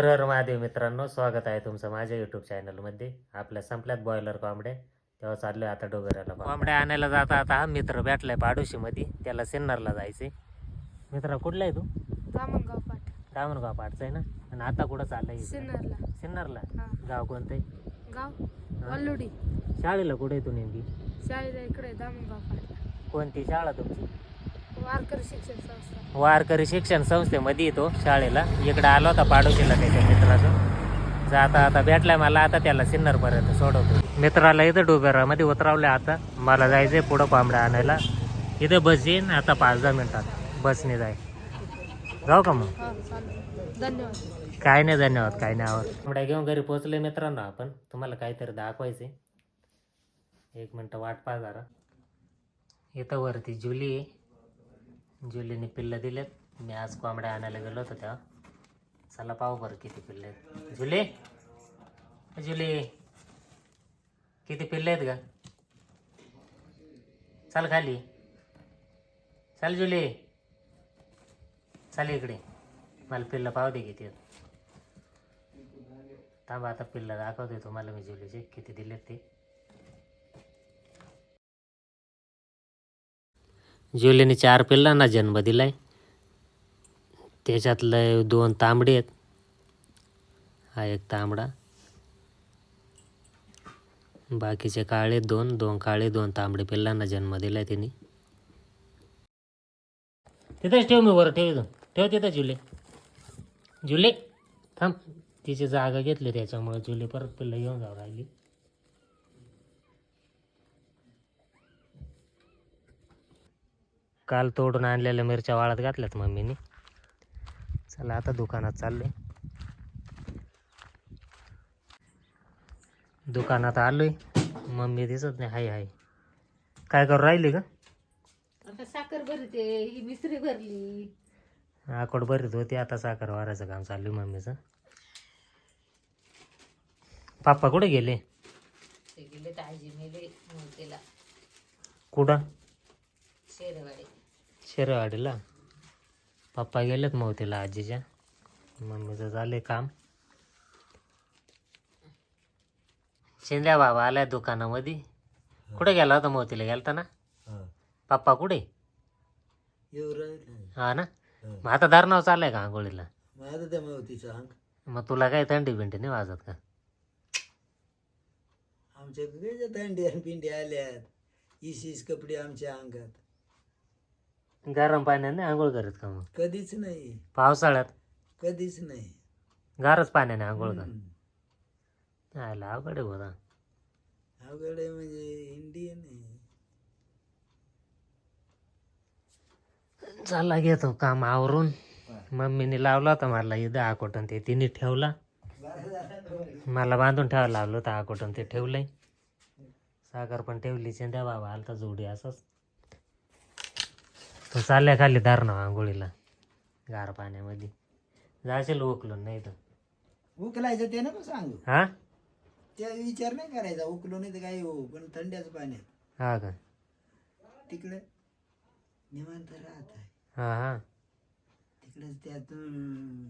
हर हर महादेव मित्रांनो स्वागत आहे तुमचं माझ्या युट्यूब चॅनलमध्ये आपल्या संपल्यात बॉयलर कोंबड्या. तेव्हा चाललोय आता डोगऱ्याला कोंबड्या आणायला जाता आता हा मित्र भेटलाय पाडोशीमध्ये. त्याला सिन्नरला जायचंय. मित्र कुठला आहे तू? दामणगाव दामणगाव पाठचा आहे ना? आणि आता कुठं चाललंय सिन्नरला. सिन्नरला? हा. गाव कोणतं आहे? गाव? वल्लुडी. शाळेला कुठे आहे तू नेमकी? शाळेला इकडे कोणती शाळा तुमची? वारकरी शिक्षण संस्था. वारकरी शिक्षण संस्थेमध्ये येतो शाळेला. इकडे आलो होता पाडोशीला त्याच्या मित्राचं. जाता आता भेटलाय मला आता त्याला सिन्नरपर्यंत सोडवतो. मित्राला इथं डोबेरामध्ये उतरावलं आता. मला जायचंय पुढं कोंबड्या आणायला. इथं बस येईन आता पाच दहा मिनिटात. बसने जाय. जाऊ का मग? हा धन्यवाद. काय नाही धन्यवाद. काय नाही आवड कोंबड्या घेऊन घरी पोहोचले मित्रांनो आपण. तुम्हाला काहीतरी दाखवायचे एक मिनटं वाट पहा जरा. इथं वरती जुली आहे. जुलीने पिल्लं दिलेत. मी आज कोंबड्या आणायला गेलो होतो तेव्हा. चला पाहू बरं किती पिल्ले आहेत. जुले? जुले. किती पिल्ले आहेत का चल खाली. चल जुले. चल इकडे. मला पिल्लं पाहू दे किती आहेत. थांबा आता पिल्लं दाखवते तुम्हाला मी जुलीचे. किती दिलेत ते. जुलीने चार पिल्लांना जन्म दिलाय. त्याच्यातलं दोन तांबडे आहेत. हा एक तांबडा. बाकीचे काळे दोन दोन काळे दोन तांबडे पिल्लांना जन्म दिलाय त्यांनी तिथंच ठेव मी बरं ठेव ठेव तिथं जुले. जुले थांब. तिची जागा घेतली त्याच्यामुळे जुले परत पिल्लं येऊन जाऊ राहिली. काल तोडून आणलेल्या मिरच्या वाळत घातल्यात मम्मीने. चला आता दुकानात चाललोय. दुकानात आलोय. मम्मी दिसत नाही हाय हाय. काय करू राहिली का आता साखर भरते ही मिसरी भरली. आकोड भरीत होती आता साखर वारायचं काम चालू मम्मीचं. पप्पा कुठे गेले? ते गेले मेले कुठं? शेरवाडे शेरवाडीला पप्पा गेलेत मौतीला आजीच्या. मम्मीचं झाले काम. शिंद्या बाबा आलाय दुकानामध्ये. कुठे गेला होता मोतीला? गेलता ना पप्पा कुठे? येऊ राहिलं. हा ना? मग आता धरणाव चाललाय का आंघोळीला? माझं त्या मावतीचं अंग मग तुला काय थंडी बिंडी नाही वाजत का? आमच्या थंडी आणि पिंडी आल्यात. इशीस कपडे आमच्या अंगात. गरम पाण्याने आंघोळ करीत का मग? कधीच नाही. पावसाळ्यात? कधीच नाही. गारच पाण्याने आंघोळ कर. हम्म. आला अवघड आहे बोला अवघड आहे म्हणजे इंडियन आहे. चला घेतो काम आवरून. मम्मीने लावला होता मला इथं आकोटन ते तिने ठेवला. मला बांधून ठेवायला लावलं होतं आकोटन ते ठेवलंय. साखर पण ठेवली चिंद्या बाबा आलता जोडी असंच. तो चालल्या खाली धरणं आंघोळीला गार पाण्यामध्ये. जाशील उकलून नाही तर. उकलायचं ते नको सांगू. हा? त्या विचार नाही करायचा उकलो नाही तर काही हो पण थंड्याच पाण्यात हा का? तिकडे निवांत राहत आहे. हा हा. तिकडे त्यातून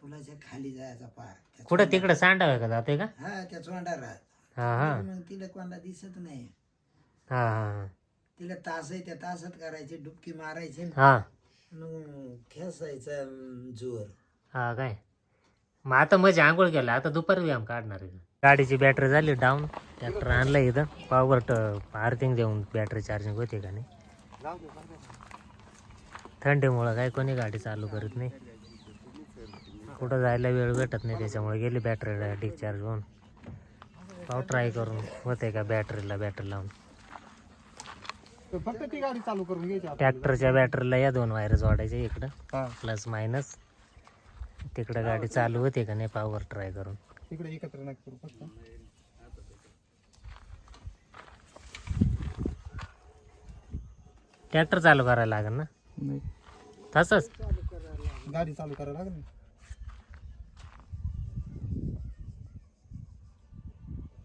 पुलाच्या खाली जायचा पार त्या कुठं तिकडं सांडावं का जाते का? हा त्या चोंडा राहत. हा हा. मग तिला कोणाला दिसत नाही. हा हा. तिला तास आहे त्या तासात करायची डुबकी मारायची. हा. मग खेसायचा जोर. हा काय? मग आता मजा आंघोळ केला आता दुपारी व्यायाम काढणार आहे. गाडीची बॅटरी झाली डाऊन ट्रॅक्टर आणलं इथं. पॉवर आर्थिंग देऊन बॅटरी चार्जिंग होते का नाही? थंडीमुळं काय कोणी गाडी चालू करत नाही. कुठं जायला वेळ भेटत नाही त्याच्यामुळे गेली बॅटरी डिस्चार्ज होऊन पाहू ट्राय करून होते का बॅटरीला बॅटरी लावून? फक्त ती गाडी चालू करून घ्यायची आपण. ट्रॅक्टरच्या बॅटरीला या दोन वायर जोडायच्या इकडं. हा. Plus minus. तिकडं गाडी चालू होते का नाही पॉवर ट्राय करून. इकडे एकत्र नका करू फक्त. ट्रॅक्टर चालू करायला लागेल ना? तसंच. गाडी चालू करायला लागेल.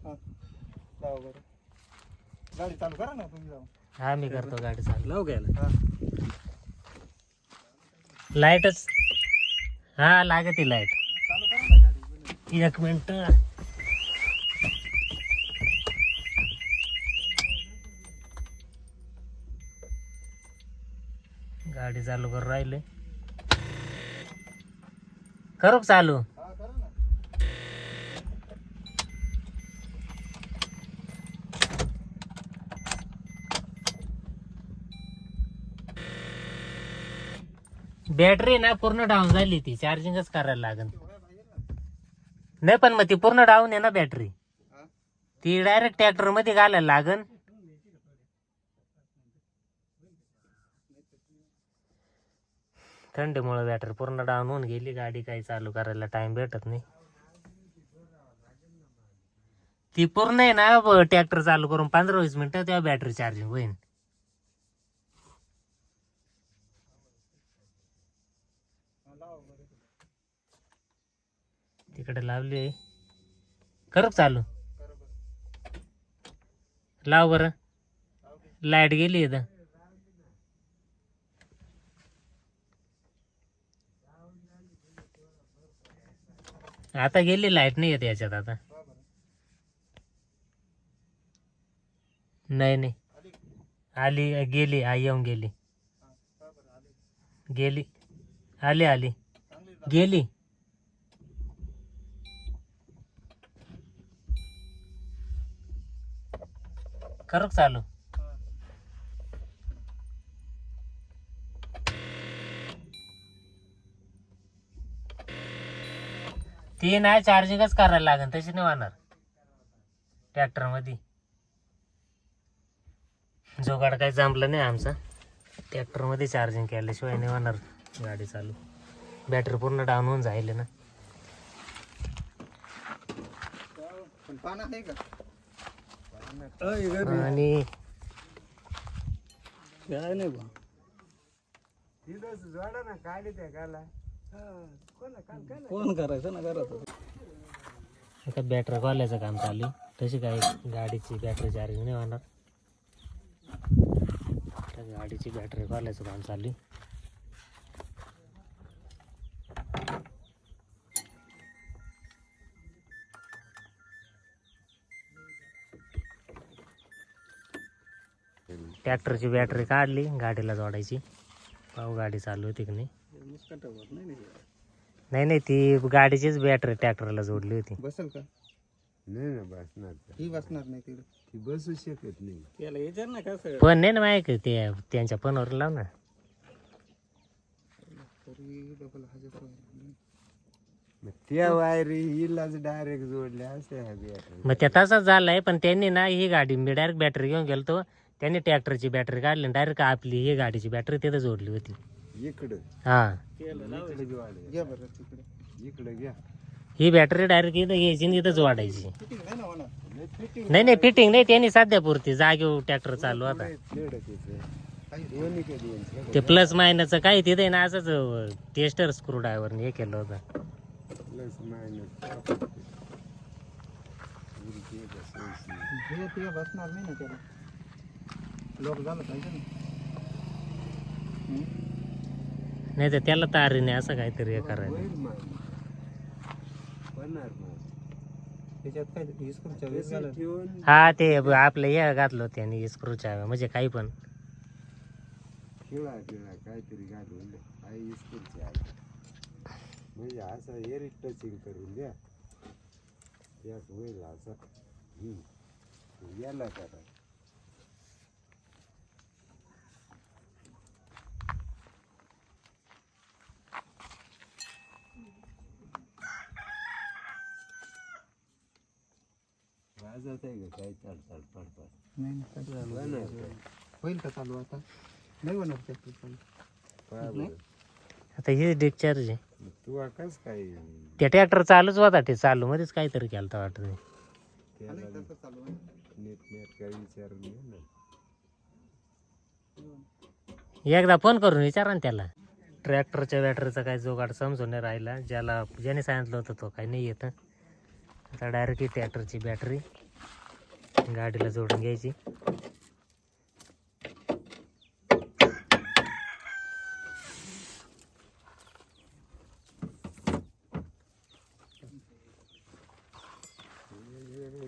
ना हा. जाऊ बरं. गाडी चालू करा ना तुम्ही जाऊ. हा मी करतो गाडी चालू. लाव घ्यायला हा. लाईटच हा लागते लाइट करा एक मिनिट. गाडी चालू करून राहिले. करू चालू? बॅटरी ना पूर्ण डाऊन झाली ती. चार्जिंगच करायला लागेल नाही पण मग ती पूर्ण डाऊन आहे ना बॅटरी. ती डायरेक्ट ट्रॅक्टरमध्ये घालायला लागन. थंडीमुळे बॅटरी पूर्ण डाऊन होऊन गेली. गाडी काही चालू करायला टाइम भेटत नाही. ती पूर्ण आहे ना ट्रॅक्टर चालू करून पंधरा वीस मिनिटं तेव्हा बॅटरी चार्जिंग होईल तिकडे लावली आहे. करू चालू. लाव बरं. लाइट गेली इथं. आता गेली लाइट नाही येत याच्यात आता. नाही नाही. आली गेली आई येऊन गेली. गेली. आली आली. गेली. करू का चालू ती नाही चार्जिंगच करायला लागेल तशी नाही होणार. ट्रॅक्टरमध्ये जोगाड काही जमलं नाही आमचा. ट्रॅक्टरमध्ये चार्जिंग केल्याशिवाय नाही होणार गाडी चालू. बॅटरी पूर्ण डाऊन होऊन जाईल ना. आणि काय नाही बा. कोण करायचं ना करायचं आता बॅटरी खोलायचं काम चालू. तशी काही गाडीची बॅटरी चार्जिंग नाही होणार. गाडीची बॅटरी खोलायचं काम चालू ट्रॅक्टरची बॅटरी काढली गाडीला जोडायची. पाहू गाडी चालू होती की नाही. नाही नाही ती गाडीचीच बॅटरी ट्रॅक्टरला जोडली होती. बसेल का? नाही ना बसणार तर. बसणार नाही तिकडे. ती बसू शकत नाही. त्याला विचार ना कसं पण नाही ना माहिती ते त्यांच्या फोनवर लाव ना. तरी डबल हजार रुपये. मग त्या वायरी हिलाच डायरेक्ट जोडल्या असे ह्या बॅटरी मग ते तसाच झालाय पण त्यांनी ना ही गाडी मी डायरेक्ट बॅटरी घेऊन गेलतो. त्यांनी ट्रॅक्टरची बॅटरी काढली डायरेक्ट आपली ही गाडीची बॅटरी तिथं जोडली होती. इकडं. हा. इकडे जोडायचं. घ्या बरं तिकडे. इकडे घ्या. ही बॅटरी डायरेक्ट इथं घ्यायची आणि इथं जोडायची. फिटिंग नाही ना नाही फिटिंग नाही नाही फिटिंग नाही त्यांनी सध्या पुरती. जागेवर ट्रॅक्टर चालू त्याचं दोन्ही यांचं. ते प्लस मायनसचं काय तिथे ना असंच टेस्टर स्क्रू ड्रायव्हरने हे केलं होतं. प्लस मायनस हे ते बसणार नाही ना त्याला. लोक झालं पाहिजे ना. नाही तर त्याला तारीने असं काहीतरी हे करायचं होईल त्याच्यात काय झालं ठेवून. हा ते आपलं हे घातलं त्यांनी स्क्रूच्या म्हणजे काही पण. खेळा खेळा काहीतरी घालून आई स्कूलची आहे. म्हणजे असं एअर टचिंग करून द्या. होईल असं. हम्म. याला करा. वाजत आहे का काय चाल चाल पडपड. नाही काय झालं? काय? होईल का चालू आता? नाही होणार चालू. आता हे डिस्चार्ज आहे. तू कस काय? ते ट्रॅक्टर चालूच होता ते चालू मध्येच काहीतरी केलं होतं वाटत तसं चालू आहे. नीट नेट काही विचार नाही ना. एकदा फोन करून विचारा ना त्याला. ट्रॅक्टरच्या बॅटरीचा काही जोगाड समजून नाही राहिला. ज्याला ज्याने सांगितलं होतं तो काही नाही येतं. आता डायरेक्ट ट्रॅक्टरची बॅटरी गाडीला जोडून घ्यायची.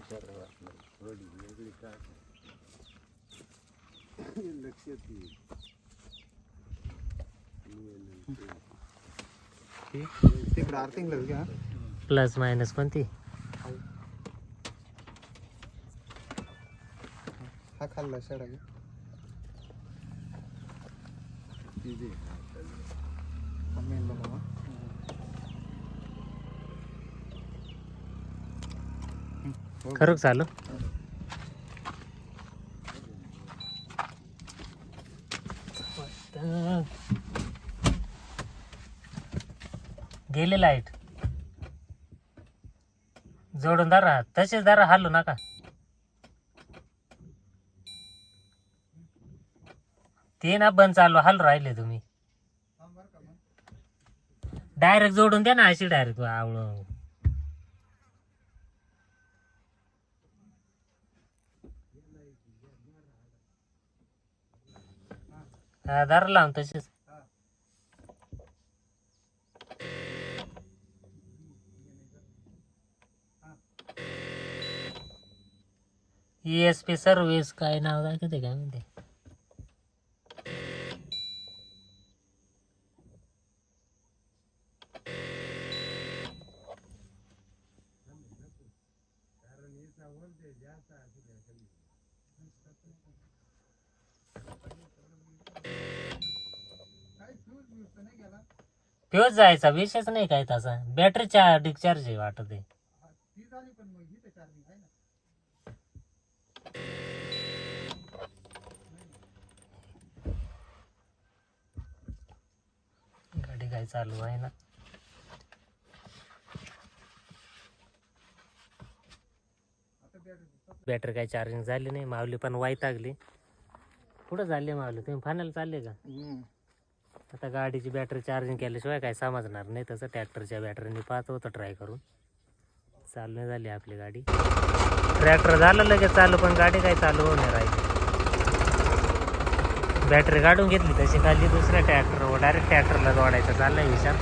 करा वाटलं थोडी वेगळी का लक्षात येईल येईल ते. तिकडे आर्थिंगलाच घ्या प्लस मायनस कोणती हा खाल्ला शेडा घे तिथे हा मेन बनवा खरं चालू गेले लाइट. जोडून धरा. तसेच धरा. हालू नका. ते ना बंद चालू हाल राहिले तुम्ही. डायरेक्ट जोडून द्या ना अशी डायरेक्ट आवळ हा धरा लावून तसेच एस पी सर्व्हिस काय नाव दाखवते काय म्हणते? फ्यूज जायचा विषयच नाही काय तसा बॅटरीच्या डिस्चार्ज आहे वाटत आहे गाडी काय चालू आहे ना? बॅटरी काय चार्जिंग झाली नाही. माऊली पण वैतागली कुठं चालले माऊली? तुम्ही फायनल चालले का? आता गाडीची बॅटरी चार्जिंग केल्याशिवाय काय समजणार नाही. तसं ट्रॅक्टरच्या बॅटरीने पाहत होतं ट्राय करून. चालू नाही झाली आपली गाडी. ट्रॅक्टर झालं लगेच चालू पण गाडी काय चालू होणार राहिली. बॅटरी काढून घेतली तशी खाली दुसऱ्या ट्रॅक्टरवर डायरेक्ट ट्रॅक्टरला जोडायचं चाललंय विचार.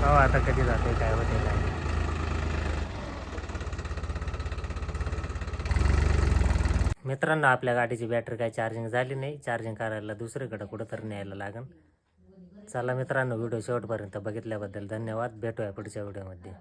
हो आता कधी जाते काय होते काय मित्रांनो आपल्या गाडीची बॅटरी काय चार्जिंग झाली नाही. चार्जिंग करायला दुसरीकडं कुठं तर न्यायला लागेल. चला मित्रांनो व्हिडिओ शेवटपर्यंत बघितल्याबद्दल धन्यवाद. भेटूया पुढच्या व्हिडिओमध्ये